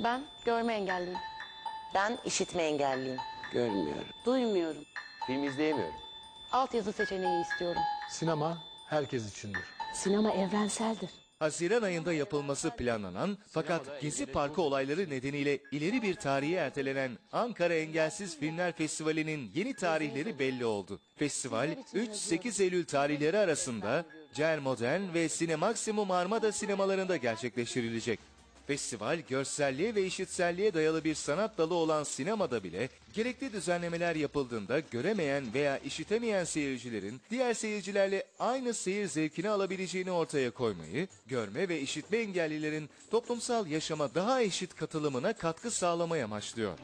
Ben görme engelliyim. Ben işitme engelliyim. Görmüyorum. Duymuyorum. Film izleyemiyorum. Altyazı seçeneği istiyorum. Sinema herkes içindir. Sinema evrenseldir. Haziran ayında yapılması planlanan fakat Gezi Parkı olayları nedeniyle ileri bir tarihe ertelenen Ankara Engelsiz Filmler Festivali'nin yeni tarihleri belli oldu. Festival 3-8 Eylül tarihleri arasında Cel Modern ve Sinemaksimum Armada sinemalarında gerçekleştirilecek. Festival görselliğe ve işitselliğe dayalı bir sanat dalı olan sinemada bile gerekli düzenlemeler yapıldığında göremeyen veya işitemeyen seyircilerin diğer seyircilerle aynı seyir zevkini alabileceğini ortaya koymayı, görme ve işitme engellilerin toplumsal yaşama daha eşit katılımına katkı sağlamayı amaçlıyor.